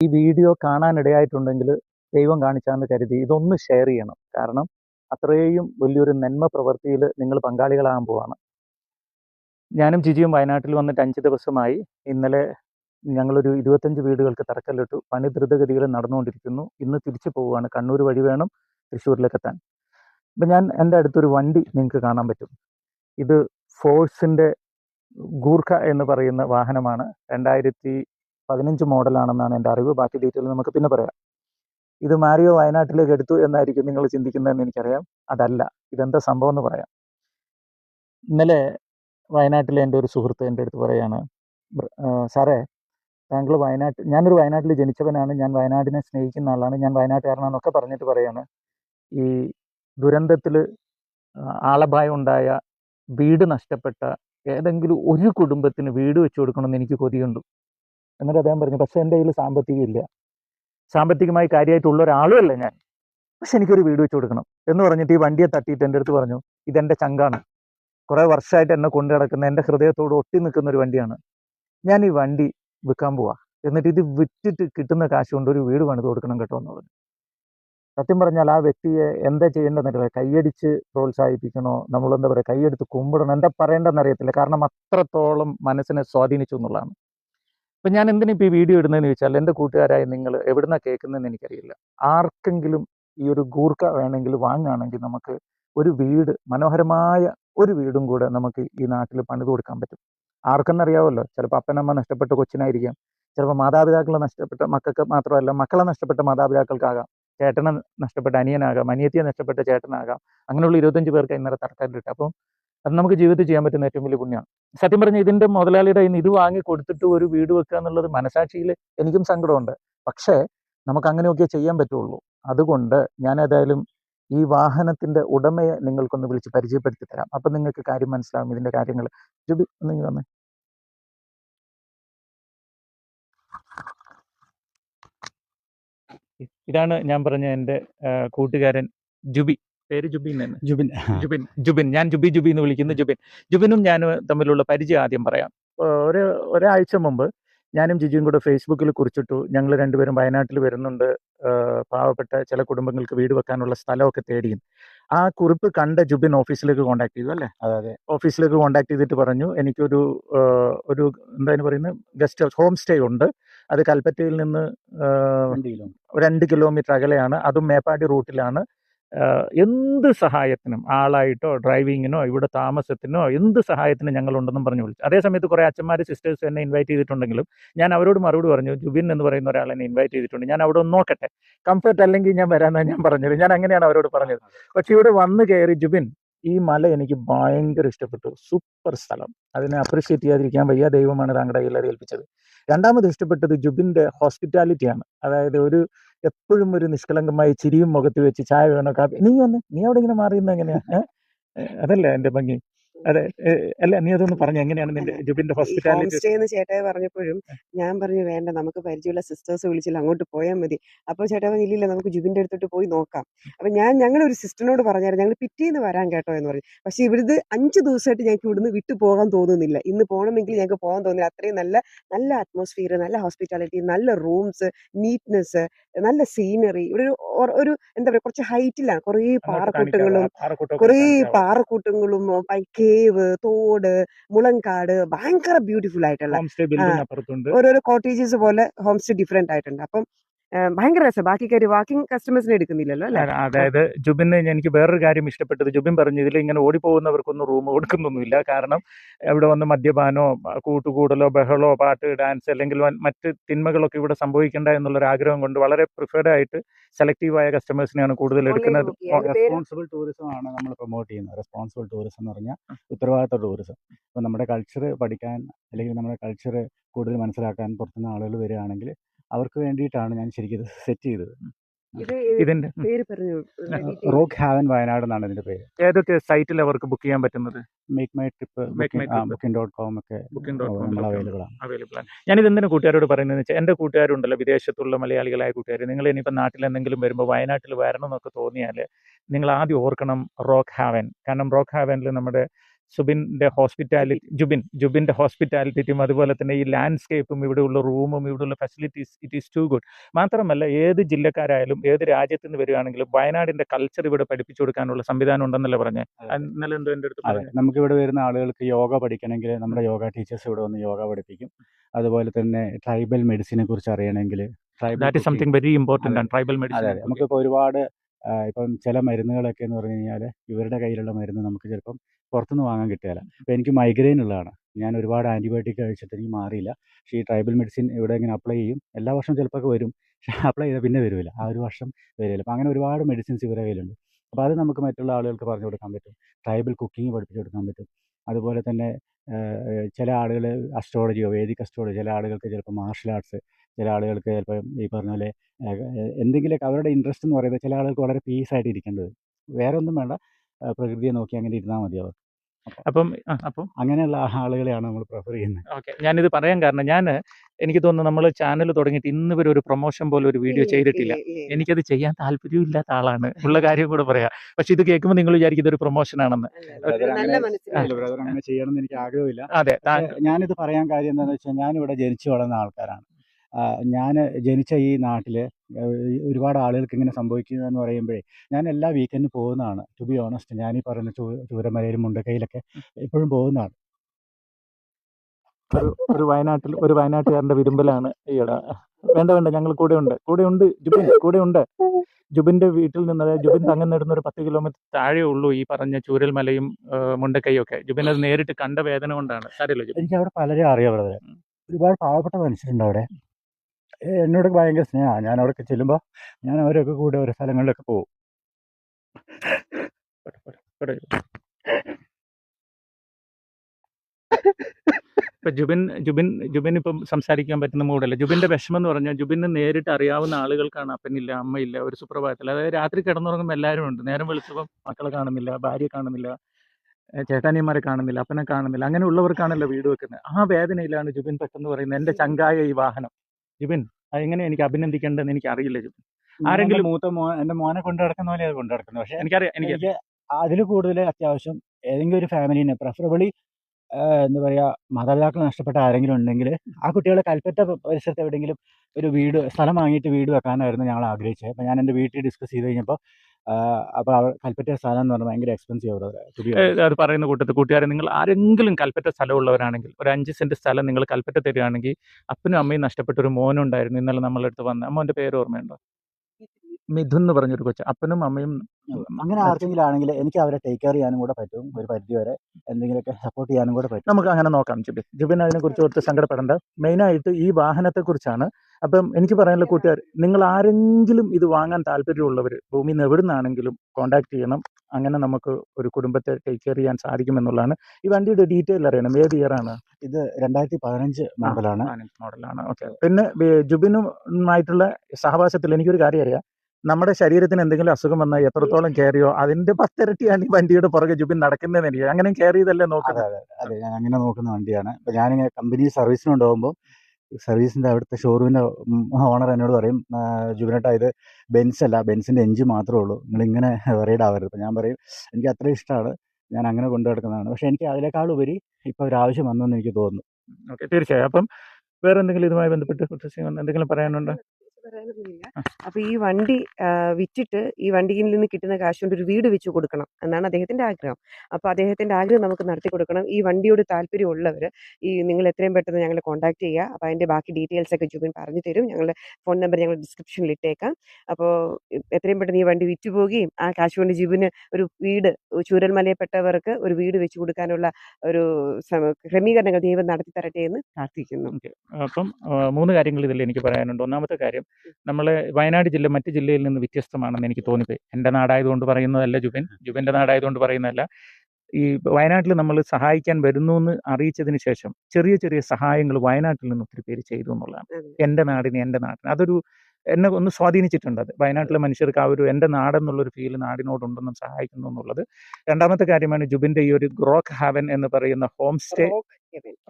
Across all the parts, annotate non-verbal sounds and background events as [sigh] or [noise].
ഈ വീഡിയോ കാണാനിടയായിട്ടുണ്ടെങ്കിൽ ദൈവം കാണിച്ചാന്ന് കരുതി ഇതൊന്ന് ഷെയർ ചെയ്യണം. കാരണം അത്രയും വലിയൊരു നന്മ പ്രവൃത്തിയിൽ നിങ്ങൾ പങ്കാളികളാകാൻ പോവാണ്. ഞാനും ജിജിയും വയനാട്ടിൽ വന്നിട്ട് അഞ്ച് ദിവസമായി. ഇന്നലെ ഞങ്ങളൊരു ഇരുപത്തഞ്ച് വീടുകൾക്ക് തറക്കല്ലിട്ടു. പണി ദ്രുതഗതികൾ നടന്നുകൊണ്ടിരിക്കുന്നു. ഇന്ന് തിരിച്ചു പോവുകയാണ്. കണ്ണൂർ വഴി വേണം തൃശ്ശൂരിലേക്ക് എത്താൻ അപ്പം ഞാൻ എന്റെ അടുത്തൊരു വണ്ടി നിങ്ങൾക്ക് കാണാൻ പറ്റും. ഇത് ഫോഴ്സിന്റെ ഗൂർഖ എന്ന് പറയുന്ന വാഹനമാണ്. രണ്ടായിരത്തി പതിനഞ്ച് മോഡലാണെന്നാണ് എന്റെ അറിവ്. ബാക്കി ഡീറ്റെയിൽ നമുക്ക് പിന്നെ പറയാം. ഇത് മാരിയോ വയനാട്ടിലേക്ക് എടുത്തു എന്നായിരിക്കും നിങ്ങൾ ചിന്തിക്കുന്നതെന്ന് എനിക്കറിയാം. അതല്ല ഇതെന്താ സംഭവം എന്ന് പറയാം. ഇന്നലെ വയനാട്ടിലെ എന്റെ ഒരു സുഹൃത്ത് എന്റെ അടുത്ത് പറയാണ് സാറേ താങ്കൾ വയനാട്ട് ഞാനൊരു വയനാട്ടിൽ ജനിച്ചവനാണ്. ഞാൻ വയനാടിനെ സ്നേഹിക്കുന്ന ആളാണ്. ഞാൻ വയനാട്ടുകാരനാണെന്നൊക്കെ പറഞ്ഞിട്ട് പറയാണ്. ഈ ദുരന്തത്തിൽ ആളഭായം ഉണ്ടായ വീട് നഷ്ടപ്പെട്ട ഏതെങ്കിലും ഒരു കുടുംബത്തിന് വീട് വെച്ചു കൊടുക്കണമെന്ന് എനിക്ക് കൊതിയുണ്ട്. എന്നിട്ട് അദ്ദേഹം പറഞ്ഞു. പക്ഷെ എന്റെ കയ്യിൽ സാമ്പത്തികം ഇല്ല സാമ്പത്തികമായി കാര്യമായിട്ടുള്ള ഒരാളുമല്ല ഞാൻ. പക്ഷെ എനിക്കൊരു വീട് വെച്ച് കൊടുക്കണം എന്ന് പറഞ്ഞിട്ട് ഈ വണ്ടിയെ തട്ടിയിട്ട് എന്റെ അടുത്ത് പറഞ്ഞു ഇതെന്റെ ചങ്കാണ്. കുറേ വർഷമായിട്ട് എന്നെ കൊണ്ടു നടക്കുന്ന എന്റെ ഹൃദയത്തോട് ഒട്ടി നിൽക്കുന്ന ഒരു വണ്ടിയാണ്. ഞാൻ ഈ വണ്ടി വിൽക്കാൻ പോവാ. എന്നിട്ട് ഇത് വിറ്റിട്ട് കിട്ടുന്ന കാശ് കൊണ്ട് ഒരു വീട് പണിത് കൊടുക്കണം കേട്ടോ എന്ന് പറഞ്ഞു. സത്യം പറഞ്ഞാൽ ആ വ്യക്തിയെ എന്താ ചെയ്യേണ്ടതെന്നറിയില്ല കൈയടിച്ച് പ്രോത്സാഹിപ്പിക്കണോ? നമ്മളെന്താ പറയുക? കൈയെടുത്ത് കുമ്പിടണോ? എന്താ പറയേണ്ടതെന്ന് അറിയത്തില്ല. കാരണം അത്രത്തോളം മനസ്സിനെ സ്വാധീനിച്ചു എന്നുള്ളതാണ്. അപ്പം ഞാൻ എന്തിനാ ഇപ്പോൾ ഈ വീഡിയോ ഇടുന്നതെന്ന് ചോദിച്ചാൽ എന്റെ കൂട്ടുകാരായ നിങ്ങൾ എവിടുന്നാ കേൾക്കുന്നതെന്ന് എനിക്കറിയില്ല. ആർക്കെങ്കിലും ഈ ഒരു ഗൂർക്ക വേണമെങ്കിൽ വാങ്ങുകയാണെങ്കിൽ നമുക്ക് ഒരു വീട് മനോഹരമായ ഒരു വീടും കൂടെ നമുക്ക് ഈ നാട്ടിൽ പണിത് കൊടുക്കാൻ പറ്റും. ആർക്കെന്നറിയാമല്ലോ ചിലപ്പോൾ അപ്പനമ്മ നഷ്ടപ്പെട്ട കൊച്ചിനായിരിക്കാം ചിലപ്പോൾ മാതാപിതാക്കളെ നഷ്ടപ്പെട്ട മക്കൾക്ക് മാത്രമല്ല മക്കളെ നഷ്ടപ്പെട്ട മാതാപിതാക്കൾക്കാകാം ചേട്ടനെ നഷ്ടപ്പെട്ട അനിയനാകാം അനിയത്തിയെ നഷ്ടപ്പെട്ട ചേട്ടനാകാം അങ്ങനെയുള്ള ഇരുപത്തഞ്ച് പേർക്ക് ഇന്നലെ തറക്കാരിട്ട് അപ്പം അത് നമുക്ക് ജീവിതത്തിൽ ചെയ്യാൻ പറ്റുന്ന ഏറ്റവും വലിയ പുണ്യമാണ് സത്യം പറഞ്ഞാൽ ഇതിന്റെ മുതലാളിയുടെ ഇത് വാങ്ങി കൊടുത്തിട്ട് ഒരു വീട് വെക്കുക എന്നുള്ളത് മനസാക്ഷിയിൽ എനിക്കും സങ്കടമുണ്ട്. പക്ഷേ നമുക്ക് അങ്ങനെയൊക്കെ ചെയ്യാൻ പറ്റുള്ളൂ. അതുകൊണ്ട് ഞാൻ ഏതായാലും ഈ വാഹനത്തിന്റെ ഉടമയെ നിങ്ങൾക്കൊന്ന് വിളിച്ച് പരിചയപ്പെടുത്തി തരാം. അപ്പൊ നിങ്ങൾക്ക് കാര്യം മനസ്സിലാവും ഇതിന്റെ കാര്യങ്ങൾ. ജുബി ഒന്നിങ്ങി വന്നേ. ഇതാണ് ഞാൻ പറഞ്ഞ എന്റെ കൂട്ടുകാരൻ ജുബി. പേര് ജുബിൻ തന്നെ. ജുബിൻ ജുബിൻ ജുബിൻ. ഞാൻ ജുബി ജുബി എന്ന് വിളിക്കുന്ന ജുബിൻ. ജുബിനും ഞാനും തമ്മിലുള്ള പരിചയം ആദ്യം പറയാം. ഒരു ഒരാഴ്ച മുമ്പ് ഞാനും ജിജിയും കൂടെ ഫേസ്ബുക്കിൽ കുറിച്ചിട്ടു. ഞങ്ങൾ രണ്ടുപേരും വയനാട്ടിൽ വരുന്നുണ്ട്. പാവപ്പെട്ട ചില കുടുംബങ്ങൾക്ക് വീട് വെക്കാനുള്ള സ്ഥലമൊക്കെ തേടിയും ആ കുറിപ്പ് കണ്ട ജുബിൻ ഓഫീസിലേക്ക് കോൺടാക്ട് ചെയ്തു അല്ലേ? അതെ അതെ. ഓഫീസിലേക്ക് കോൺടാക്ട് ചെയ്തിട്ട് പറഞ്ഞു എനിക്കൊരു ഒരു എന്താണ് പറയുന്നത് ഗസ്റ്റ് ഹൗസ് ഹോം സ്റ്റേ ഉണ്ട്. അത് കൽപ്പറ്റയിൽ നിന്ന് രണ്ട് കിലോമീറ്റർ അകലെയാണ്. അതും മേപ്പാടി റൂട്ടിലാണ്. എന്ത് സഹായത്തിനും ആളായിട്ടോ ഡ്രൈവിങ്ങിനോ ഇവിടെ താമസത്തിനോ എന്ത് സഹായത്തിനും ഞങ്ങളുണ്ടെന്നും പറഞ്ഞു വിളിച്ചു. അതേ സമയത്ത് കുറേ അച്ഛന്മാർ സിസ്റ്റേഴ്സ് എന്നെ ഇൻവൈറ്റ് ചെയ്തിട്ടുണ്ടെങ്കിലും ഞാൻ അവരോട് മറുപടി പറഞ്ഞു ജുബിൻ എന്ന് പറയുന്ന ഒരാൾ എന്നെ ഇൻവൈറ്റ് ചെയ്തിട്ടുണ്ട്. ഞാൻ അവിടെ ഒന്ന് നോക്കട്ടെ. കംഫർട്ട് അല്ലെങ്കിൽ ഞാൻ വരാമെന്നാണ് ഞാൻ പറഞ്ഞത്. ഞാൻ അങ്ങനെയാണ് അവരോട് പറഞ്ഞത്. പക്ഷെ ഇവിടെ വന്ന് കയറി ജുബിൻ ഈ മല എനിക്ക് ഭയങ്കര ഇഷ്ടപ്പെട്ടു. സൂപ്പർ സ്ഥലം. അതിനെ അപ്രിഷ്യേറ്റ് ചെയ്യാതിരിക്കാൻ വയ്യ. ദൈവമാണ് താങ്കളുടെ കയ്യിൽ ഏൽപ്പിച്ചത്. രണ്ടാമത് ഇഷ്ടപ്പെട്ടത് ജുബിന്റെ ഹോസ്പിറ്റാലിറ്റിയാണ് അതായത് ഒരു എപ്പോഴും ഒരു നിഷ്കളങ്കമായി ചിരിയും മുഖത്ത് വെച്ച് ചായ വേണോ കാപ്പി? നീ വന്ന്. നീ അവിടെ ഇങ്ങനെ മാറിയുന്ന എങ്ങനെയാ? അതല്ലേ എന്റെ ഭംഗി? അതെ അല്ല നീ അതൊന്ന് പറഞ്ഞു എങ്ങനെയാണ് നിന്റെ ജുബിന്റെ ഹോസ്പിറ്റാലിറ്റി സ്റ്റേ എന്ന് ചേട്ടായി പറഞ്ഞപ്പോഴും ഞാൻ പറഞ്ഞു വേണ്ട നമുക്ക് പരിചയമുള്ള സിസ്റ്റേഴ്സ് വിളിച്ചില്ല അങ്ങോട്ട് പോയാൽ മതി. അപ്പോൾ ചേട്ടാ പറഞ്ഞു ഇല്ലില്ല നമുക്ക് ജുബിന്റെ അടുത്തോട്ട് പോയി നോക്കാം. അപ്പൊ ഞാൻ ഞങ്ങൾ ഒരു സിസ്റ്ററിനോട് പറഞ്ഞായിരുന്നു ഞങ്ങൾ പിറ്റേന്ന് വരാൻ കേട്ടോ എന്ന് പറഞ്ഞു. പക്ഷേ ഇവിടുന്ന് അഞ്ച് ദിവസമായിട്ട് ഞങ്ങൾക്ക് ഇവിടുന്ന് വിട്ടു പോകാൻ തോന്നുന്നില്ല. ഇന്ന് പോകണമെങ്കിൽ ഞങ്ങൾക്ക് പോകാൻ തോന്നില്ല. അത്രയും നല്ല നല്ല അറ്റ്മോസ്ഫിയർ നല്ല ഹോസ്പിറ്റാലിറ്റി നല്ല റൂംസ് നീറ്റ്നെസ് നല്ല സീനറി ഇവിടെ ഒരു ഒരു എന്താ പറയുക കുറച്ച് ഹൈറ്റിലാണ് കുറേ പാറക്കൂട്ടങ്ങളും കുറേ പാറക്കൂട്ടങ്ങളും പ- കേവ് തോട് മുളങ്കാട് ഭയങ്കര ബ്യൂട്ടിഫുൾ ആയിട്ടുള്ള ഓരോരോ കോട്ടേജസ് പോലെ ഹോം സ്റ്റേ ഡിഫറെന്റ് ആയിട്ടുണ്ട്. അപ്പം ഭയങ്കര രസം. ബാക്കി കാര്യം വാക്കിംഗ് കസ്റ്റമേഴ്സിനെ എടുക്കുന്നില്ലല്ലോ അല്ലേ? അതായത് ജുബിന് എനിക്ക് വേറൊരു കാര്യം ഇഷ്ടപ്പെട്ടത് ജുബിൻ പറഞ്ഞു ഇതിൽ ഇങ്ങനെ ഓടിപ്പോകുന്നവർക്കൊന്നും റൂം കൊടുക്കുന്നൊന്നുമില്ല. കാരണം ഇവിടെ വന്ന് മദ്യപാനോ കൂട്ടുകൂടലോ ബഹളോ പാട്ട് ഡാൻസ് അല്ലെങ്കിൽ മറ്റ് തിന്മകളൊക്കെ ഇവിടെ സംഭവിക്കേണ്ട എന്നുള്ളൊരു ആഗ്രഹം കൊണ്ട് വളരെ പ്രിഫേർഡ് ആയിട്ട് സെലക്റ്റീവായ കസ്റ്റമേഴ്സിനെയാണ് കൂടുതൽ എടുക്കുന്നത്. റെസ്പോൺസിബിൾ ടൂറിസം ആണ് നമ്മൾ പ്രൊമോട്ട് ചെയ്യുന്നത്. റെസ്പോൺസിബിൾ ടൂറിസം എന്ന് പറഞ്ഞാൽ ഉത്തരവാദിത്ത ടൂറിസം അപ്പോൾ നമ്മുടെ കൾച്ചർ പഠിക്കാൻ അല്ലെങ്കിൽ നമ്മുടെ കൾച്ചർ കൂടുതൽ മനസ്സിലാക്കാൻ പുറത്തുനിന്ന് ആളുകൾ വരികയാണെങ്കിൽ അവർക്ക് വേണ്ടിയിട്ടാണ് ഞാൻ ശരിക്കും സെറ്റ് ചെയ്തത്. ഇത് ഇതിന്റെ പേര് പറഞ്ഞു റോക്ക് ഹാവൻ വയനാട് എന്നാണ് ഇതിന്റെ പേര്. ഏതൊക്കെ സൈറ്റിൽ അവർക്ക് ബുക്ക് ചെയ്യാൻ പറ്റുന്നത്? Make my trip Make My Trip. Booking dot com ഒക്കെ ബുക്കിംഗ് ഡോട്ട് കോം അവൈലബിൾ ആണ് അവൈലബിൾ ആണ്. ഞാനിത് എന്തിനാ കൂട്ടുകാരോട് പറയുന്നത് വെച്ചാൽ എന്റെ കൂട്ടുകാരുണ്ടല്ലോ വിദേശത്തുള്ള മലയാളികളായ കൂട്ടുകാർ നിങ്ങൾ ഇനിയിപ്പോൾ നാട്ടിൽ എന്തെങ്കിലും വരുമ്പോൾ വയനാട്ടിൽ വരണം എന്നൊക്കെ തോന്നിയാൽ നിങ്ങൾ ആദ്യം ഓർക്കണം റോക്ക് ഹാവൻ. കാരണം റോക്ക് ഹാവനിൽ നമ്മുടെ സുബിന്റെ ഹോസ്പിറ്റാലിറ്റി ജുബിൻ ജുബിന്റെ ഹോസ്പിറ്റാലിറ്റിയും അതുപോലെ തന്നെ ഈ ലാൻഡ്സ്കേപ്പും ഇവിടെയുള്ള റൂമും ഇവിടെയുള്ള facilities it is too good മാത്രമല്ല ഏത് ജില്ലക്കാരായാലും ഏത് രാജ്യത്ത് നിന്ന് വരികയാണെങ്കിലും വയനാടിന്റെ കൾച്ചർ ഇവിടെ പഠിപ്പിച്ചു കൊടുക്കാനുള്ള സംവിധാനം ഉണ്ടെന്നല്ലേ പറഞ്ഞേ? അതെ. ഇന്നലെ എന്തോ എന്റെ അടുത്ത് നമുക്കിവിടെ വരുന്ന ആളുകൾക്ക് യോഗ പഠിക്കണമെങ്കിൽ നമ്മുടെ യോഗ ടീച്ചേഴ്സ് ഇവിടെ വന്ന് യോഗ പഠിപ്പിക്കും. അതുപോലെ തന്നെ ട്രൈബൽ മെഡിസിനെ കുറിച്ച് അറിയണമെങ്കിൽ that is something very important. ആണ് ട്രൈബൽ മെഡിസിൻ നമുക്കിപ്പോൾ ഒരുപാട് ഇപ്പം ചില മരുന്നുകളൊക്കെ എന്ന് പറഞ്ഞു കഴിഞ്ഞാൽ ഇവരുടെ കയ്യിലുള്ള മരുന്ന് നമുക്ക് ചിലപ്പം പുറത്തുനിന്ന് വാങ്ങാൻ കിട്ടുകയില്ല. അപ്പോൾ എനിക്ക് മൈഗ്രെയിൻ ഉള്ളതാണ്. ഞാൻ ഒരുപാട് ആന്റിബയോട്ടിക് കഴിച്ചിട്ട് എനിക്ക് മാറിയില്ല. പക്ഷേ ഈ ട്രൈബൽ മെഡിസിൻ ഇവിടെ ഇങ്ങനെ അപ്ലൈ ചെയ്യും. എല്ലാ വർഷവും ചിലപ്പോൾ വരും. പക്ഷേ [laughs] അപ്ലൈ ചെയ്താൽ പിന്നെ വരില്ല ആ ഒരു വർഷം വരില്ല അപ്പോൾ അങ്ങനെ ഒരുപാട് മെഡിസിൻസ് ഇവരുടെ കയ്യിലുണ്ട്. അപ്പോൾ അത് നമുക്ക് മറ്റുള്ള ആളുകൾക്ക് പറഞ്ഞു കൊടുക്കാൻ പറ്റും. ട്രൈബൽ കുക്കിംഗ് പഠിപ്പിച്ചു കൊടുക്കാൻ പറ്റും. അതുപോലെ തന്നെ ചില ആളുകൾ അസ്ട്രോളജിയോ വേദിക് അസ്ട്രോളജി ചില ആളുകൾക്ക് ചിലപ്പോൾ മാർഷൽ ആർട്സ് ചില ആളുകൾക്ക് ചിലപ്പം ഈ പറഞ്ഞ പോലെ എന്തെങ്കിലുമൊക്കെ അവരുടെ ഇൻട്രസ്റ്റ് എന്ന് പറയുന്നത് ചില ആളുകൾക്ക് വളരെ പീസ് ആയിട്ട് ഇരിക്കേണ്ടത് വേറെ ഒന്നും വേണ്ട. പ്രകൃതിയെ നോക്കി അങ്ങനെ ഇരുന്നാൽ മതി അവർ അപ്പം അപ്പം അങ്ങനെയുള്ള ആളുകളെയാണ് നമ്മൾ പ്രിഫർ ചെയ്യുന്നത്. ഓക്കെ. ഞാനിത് പറയാൻ കാരണം ഞാൻ എനിക്ക് തോന്നുന്നു നമ്മൾ ചാനൽ തുടങ്ങിയിട്ട് ഇന്ന് വരെ ഒരു പ്രൊമോഷൻ പോലെ ഒരു വീഡിയോ ചെയ്തിട്ടില്ല. എനിക്കത് ചെയ്യാൻ താല്പര്യമില്ലാത്ത ആളാണ്. ഉള്ള കാര്യം കൂടെ പറയാം. പക്ഷെ ഇത് കേൾക്കുമ്പോൾ നിങ്ങൾ വിചാരിക്കും ഇതൊരു പ്രൊമോഷൻ ആണെന്ന്. അങ്ങനെ- ചെയ്യണമെന്ന് എനിക്ക് ആഗ്രഹമില്ല. അതെ ഞാനിത് പറയാൻ കാര്യം എന്താണെന്ന് വെച്ചാൽ ഞാനിവിടെ ജനിച്ചു വളർന്ന ആൾക്കാരാണ്. ഞാൻ ജനിച്ച ഈ നാട്ടിൽ ഒരുപാട് ആളുകൾക്ക് ഇങ്ങനെ സംഭവിക്കുന്നതെന്ന് പറയുമ്പോഴേ ഞാൻ എല്ലാ വീക്കെൻഡും പോകുന്നതാണ്. ടു ബി ഓണസ്റ്റ് ഞാൻ ഈ പറയുന്ന ചൂ ചൂരമലയിലും മുണ്ടക്കയിലൊക്കെ എപ്പോഴും പോകുന്നതാണ്. ഒരു ഒരു വയനാട്ടിൽ ഒരു വയനാട്ടുകാരന്റെ വിരുമ്പലാണ് ഈയിടെ വേണ്ട വേണ്ട ഞങ്ങൾ കൂടെ ഉണ്ട്. കൂടെ ഉണ്ട് ജുബിൻ കൂടെ ഉണ്ട്. ജുബിന്റെ വീട്ടിൽ നിന്ന് അതായത് ജുബിൻ തങ്ങുന്നിടുന്ന ഒരു പത്ത് കിലോമീറ്റർ താഴെ ഉള്ളൂ ഈ പറഞ്ഞ ചൂരൽമലയും മലയും മുണ്ടക്കൈയും ഒക്കെ. ജുബിൻ അത് നേരിട്ട് കണ്ട വേദന കൊണ്ടാണ്. സാരമില്ല ജുബിൻ. എനിക്ക് അവിടെ പലരെയും അറിയാം ബ്രദറെ. ഒരുപാട് പാവപ്പെട്ട മനുഷ്യരുണ്ട് അവിടെ. എന്നോട് ഭയങ്കര സ്നേഹമാണ് ഞാൻ അവിടെയൊക്കെ ചെല്ലുമ്പോൾ ഞാൻ അവരൊക്കെ കൂടെ ഓരോ സ്ഥലങ്ങളിലൊക്കെ പോകും. ഇപ്പൊ ജുബിൻ ജുബിൻ ജുബിൻ ഇപ്പം സംസാരിക്കാൻ പറ്റുന്ന മൂടല്ല ജുബിന്റെ വിഷമം എന്ന് പറഞ്ഞാൽ ജുബിനെ നേരിട്ട് അറിയാവുന്ന ആളുകൾക്കാണ് അപ്പനില്ല അമ്മയില്ല ഒരു സുപ്രഭാതത്തിൽ. അതായത് രാത്രി കിടന്നുറങ്ങുമ്പോൾ എല്ലാവരും ഉണ്ട്. നേരം വെളുത്തപ്പം മക്കളെ കാണുന്നില്ല ഭാര്യ കാണുന്നില്ല ചേട്ടാനിയന്മാരെ കാണുന്നില്ല അപ്പനെ കാണുന്നില്ല അങ്ങനെയുള്ളവർക്കാണല്ലോ വീട് വെക്കുന്നത്. ആ വേദനയിലാണ് ജുബിൻ പെട്ടെന്ന് പറയുന്നത്. എന്റെ ചങ്കായ ഈ വാഹനം. ജുബിൻ എങ്ങനെ എനിക്ക് അഭിനന്ദിക്കേണ്ടതെന്ന് എനിക്ക് അറിയില്ല ജിബിൻ ആരെങ്കിലും മൂത്ത മോൻ എന്റെ മോനെ കൊണ്ടു നടക്കുന്ന പോലെ അത് കൊണ്ടു നടക്കുന്നത്. പക്ഷേ എനിക്കറിയാം എനിക്ക് എനിക്ക് അതിൽ കൂടുതൽ അത്യാവശ്യം ഏതെങ്കിലും ഒരു ഫാമിലിനെ പ്രഫറബിളി എന്താ പറയുക മാതാപിതാക്കൾ നഷ്ടപ്പെട്ട ആരെങ്കിലും ഉണ്ടെങ്കിൽ ആ കുട്ടികളെ കൽപ്പറ്റ പരിസരത്ത് എവിടെയെങ്കിലും ഒരു വീട് സ്ഥലം വാങ്ങിയിട്ട് വീട് വെക്കാനായിരുന്നു ഞങ്ങൾ ആഗ്രഹിച്ചത്. അപ്പോൾ ഞാൻ എന്റെ വീട്ടിൽ ഡിസ്കസ് ചെയ്ത് കഴിഞ്ഞപ്പോൾ അപ്പോൾ അവർ കൽപ്പറ്റ സ്ഥലം എന്ന് പറഞ്ഞാൽ ഭയങ്കര എക്സ്പെൻസീവ് ബ്രദർ അത് പറയുന്ന കൂട്ടത്തിൽ കൂട്ടുകാരെ നിങ്ങൾ ആരെങ്കിലും കൽപ്പറ്റ സ്ഥലമുള്ളവരാണെങ്കിൽ ഒരു അഞ്ച് സെന്റ് സ്ഥലം നിങ്ങൾ കൽപ്പറ്റ തരികയാണെങ്കിൽ അപ്പനും അമ്മയും നഷ്ടപ്പെട്ട ഒരു മോനുണ്ടായിരുന്നു ഇന്നലെ നമ്മളെടുത്ത് വന്ന. മോന്റെ പേര് ഓർമ്മയുണ്ടോ? മിഥുൻ എന്ന് പറഞ്ഞൊരു കൊച്ചു. അപ്പനും അമ്മയും അങ്ങനെ ആർക്കെങ്കിലും ആണെങ്കിൽ എനിക്ക് അവരെ ടേക്ക് കെയർ ചെയ്യാനും കൂടെ പറ്റും. ഒരു പരിധി വരെ എന്തെങ്കിലുമൊക്കെ സപ്പോർട്ട് ചെയ്യാനും കൂടെ പറ്റും. നമുക്ക് അങ്ങനെ നോക്കാം. ജുബിൻ ജുബിൻ അതിനെക്കുറിച്ച് ഓർത്ത് സങ്കടപ്പെടേണ്ട. മെയിനായിട്ട് ഈ വാഹനത്തെ കുറിച്ചാണ്. അപ്പം എനിക്ക് പറയാനുള്ള കൂട്ടുകാർ നിങ്ങൾ ആരെങ്കിലും ഇത് വാങ്ങാൻ താല്പര്യമുള്ളവർ ഭൂമിയിൽ നിന്ന് എവിടെ നിന്നാണെങ്കിലും കോൺടാക്ട് ചെയ്യണം. അങ്ങനെ നമുക്ക് ഒരു കുടുംബത്തെ ടേക്ക് കെയർ ചെയ്യാൻ സാധിക്കുമെന്നുള്ളതാണ്. ഈ വണ്ടിയുടെ ഡീറ്റെയിൽ അറിയണം. ഏത് ഇയർ ആണ്? ഇത് രണ്ടായിരത്തി പതിനഞ്ച് മോഡലാണ് മോഡലാണ് ഓക്കെ പിന്നെ ജുബിനുമായിട്ടുള്ള സഹവാസത്തിൽ എനിക്കൊരു കാര്യം അറിയാം. നമ്മുടെ ശരീരത്തിന് എന്തെങ്കിലും അസുഖം വന്നാൽ എത്രത്തോളം കയറിയോ അതിന്റെ പത്തിരട്ടിയാണ് ഈ വണ്ടിയുടെ പുറകെ ജുബിൻ നടക്കുന്നതെന്ന് എനിക്ക് അങ്ങനെ അതെ നോക്കുന്നത്? അതെ അതെ. ഞാൻ അങ്ങനെ നോക്കുന്ന വണ്ടിയാണ്. ഇപ്പൊ ഞാനിങ്ങനെ കമ്പനി സർവീസിന് കൊണ്ടുപോകുമ്പോൾ സർവീസിന്റെ അവിടുത്തെ ഷോറൂമിന്റെ ഓണർ എന്നോട് പറയും "ആ, ജുബിനേട്ടാ ഇത് ബെൻസ് അല്ല ബെൻസിന്റെ എഞ്ചിൻ മാത്രമേ ഉള്ളൂ. നിങ്ങൾ ഇങ്ങനെ വെറൈഡ് ആവരുത്. അപ്പൊ ഞാൻ പറയും എനിക്ക് അത്ര ഇഷ്ടമാണ് ഞാൻ അങ്ങനെ കൊണ്ടു നടക്കുന്നതാണ്. പക്ഷെ എനിക്ക് അതിനേക്കാൾ ഉപരി ഇപ്പൊ ഒരു ആവശ്യം വന്നു എന്ന് എനിക്ക് തോന്നുന്നു. ഓക്കെ. തീർച്ചയായും. അപ്പം വേറെ എന്തെങ്കിലും ഇതുമായി ബന്ധപ്പെട്ട് എന്തെങ്കിലും പറയാനുണ്ടോ? പറയാനൊന്നുമില്ല അപ്പൊ ഈ വണ്ടി വിറ്റിട്ട് ഈ വണ്ടിയിൽ നിന്ന് കിട്ടുന്ന കാശ് കൊണ്ട് ഒരു വീട് വെച്ച് കൊടുക്കണം എന്നാണ് അദ്ദേഹത്തിന്റെ ആഗ്രഹം. അപ്പൊ അദ്ദേഹത്തിന്റെ ആഗ്രഹം നമുക്ക് നടത്തി കൊടുക്കണം. ഈ വണ്ടിയോട് താല്പര്യമുള്ളവർ ഈ നിങ്ങൾ എത്രയും പെട്ടെന്ന് ഞങ്ങളെ കോൺടാക്ട് ചെയ്യുക. അപ്പൊ അതിന്റെ ബാക്കി ഡീറ്റെയിൽസ് ഒക്കെ ജുബിൻ പറഞ്ഞു തരും. ഞങ്ങളുടെ ഫോൺ നമ്പർ ഞങ്ങൾ ഡിസ്ക്രിപ്ഷനിൽ ഇട്ടേക്കാം. അപ്പോൾ എത്രയും പെട്ടെന്ന് ഈ വണ്ടി വിറ്റു പോകുകയും ആ കാശ് കൊണ്ട് ജിബിന് ഒരു വീട് ചൂരൽമലയപ്പെട്ടവർക്ക് ഒരു വീട് വെച്ചു കൊടുക്കാനുള്ള ഒരു ക്രമീകരണങ്ങൾ ദൈവം നടത്തി തരട്ടെ എന്ന് പ്രാർത്ഥിക്കുന്നു. അപ്പം മൂന്ന് കാര്യങ്ങൾ ഇതിൽ എനിക്ക് പറയാനുണ്ട്. ഒന്നാമത്തെ കാര്യം നമ്മളെ വയനാട് ജില്ല മറ്റു ജില്ലയിൽ നിന്ന് വ്യത്യസ്തമാണെന്ന് എനിക്ക് തോന്നിപ്പോയി. എന്റെ നാടായതുകൊണ്ട് പറയുന്നതല്ല ജുബിൻ. ജുബിന്റെ നാടായതുകൊണ്ട് പറയുന്നതല്ല. ഈ വയനാട്ടിൽ നമ്മൾ സഹായിക്കാൻ വരുന്നു എന്ന് അറിയിച്ചതിന് ശേഷം ചെറിയ ചെറിയ സഹായങ്ങൾ വയനാട്ടിൽ നിന്ന് ഒത്തിരി പേര് ചെയ്തു എന്നുള്ളതാണ്. എന്റെ നാടിന് എന്റെ നാടിന്. അതൊരു എന്നെ ഒന്ന് സ്വാധീനിച്ചിട്ടുണ്ട് അത്. വയനാട്ടിലെ മനുഷ്യർക്ക് ആ ഒരു എന്റെ നാടെന്നുള്ളൊരു ഫീൽ നാടിനോടുണ്ടെന്നും സഹായിക്കുന്നു എന്നുള്ളത്. രണ്ടാമത്തെ കാര്യമാണ് ജുബിന്റെ ഈ ഒരു ഗ്രോക്ക് ഹാവൻ എന്ന് പറയുന്ന ഹോം സ്റ്റേ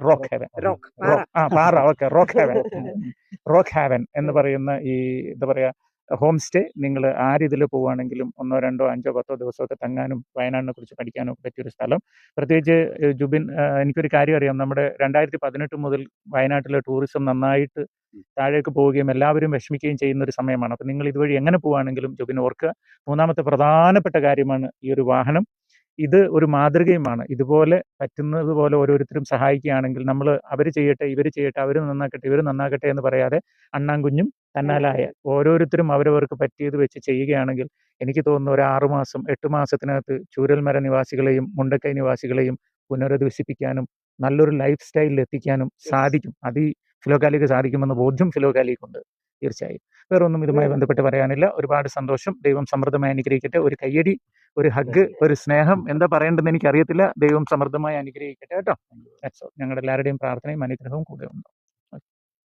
റോക്ക് ഹാവൻ ആ പാറ. Okay. Rock haven rock haven എന്ന് പറയുന്ന ഈ എന്താ പറയുക ഹോം സ്റ്റേ നിങ്ങൾ ആരിതിൽ പോവുകയാണെങ്കിലും ഒന്നോ രണ്ടോ അഞ്ചോ പത്തോ ദിവസമൊക്കെ തങ്ങാനും വയനാടിനെ കുറിച്ച് പഠിക്കാനും പറ്റിയൊരു സ്ഥലം. പ്രത്യേകിച്ച് ജുബിൻ എനിക്കൊരു കാര്യം അറിയാം. നമ്മുടെ രണ്ടായിരത്തി പതിനെട്ട് മുതൽ വയനാട്ടിലെ ടൂറിസം നന്നായിട്ട് താഴേക്ക് പോവുകയും എല്ലാവരും വിഷമിക്കുകയും ചെയ്യുന്ന ഒരു സമയമാണ്. അപ്പം നിങ്ങൾ ഇതുവഴി എങ്ങനെ പോവുകയാണെങ്കിലും ജോബിൻ ഓർക്കുക മൂന്നാമത്തെ പ്രധാനപ്പെട്ട കാര്യമാണ് ഈ ഒരു വാഹനം. ഇത് ഒരു മാതൃകയുമാണ്. ഇതുപോലെ പറ്റുന്നത് പോലെ ഓരോരുത്തരും സഹായിക്കുകയാണെങ്കിൽ നമ്മൾ അവർ ചെയ്യട്ടെ ഇവർ ചെയ്യട്ടെ അവർ നന്നാക്കട്ടെ ഇവർ നന്നാക്കട്ടെ എന്ന് പറയാതെ അണ്ണാങ്കുഞ്ഞും തന്നാലായ ഓരോരുത്തരും അവരവർക്ക് പറ്റിയത് വെച്ച് ചെയ്യുകയാണെങ്കിൽ എനിക്ക് തോന്നുന്നു ഒരു ആറുമാസം എട്ട് മാസത്തിനകത്ത് ചൂരൽമര നിവാസികളെയും മുണ്ടക്കൈ നിവാസികളെയും പുനരധിവസിപ്പിക്കാനും നല്ലൊരു ലൈഫ് സ്റ്റൈലിൽ എത്തിക്കാനും സാധിക്കും. അത് ഫിലോകാലിക്ക് സാധിക്കുമെന്ന് ബോധ്യം ഫിലോകാലിക്കുണ്ട് തീർച്ചയായും. വേറെ ഒന്നും ഇതുമായി ബന്ധപ്പെട്ട് പറയാനില്ല. ഒരുപാട് സന്തോഷം. ദൈവം സമൃദ്ധമായി അനുഗ്രഹിക്കട്ടെ. ഒരു കയ്യടി ഒരു ഹഗ് ഒരു സ്നേഹം എന്താ പറയേണ്ടതെന്ന് എനിക്ക് അറിയത്തില്ല ദൈവം സമൃദ്ധമായി അനുഗ്രഹിക്കട്ടെ കേട്ടോ. ഞങ്ങളുടെ എല്ലാവരുടെയും പ്രാർത്ഥനയും അനുഗ്രഹവും കൂടെ ഉണ്ട്.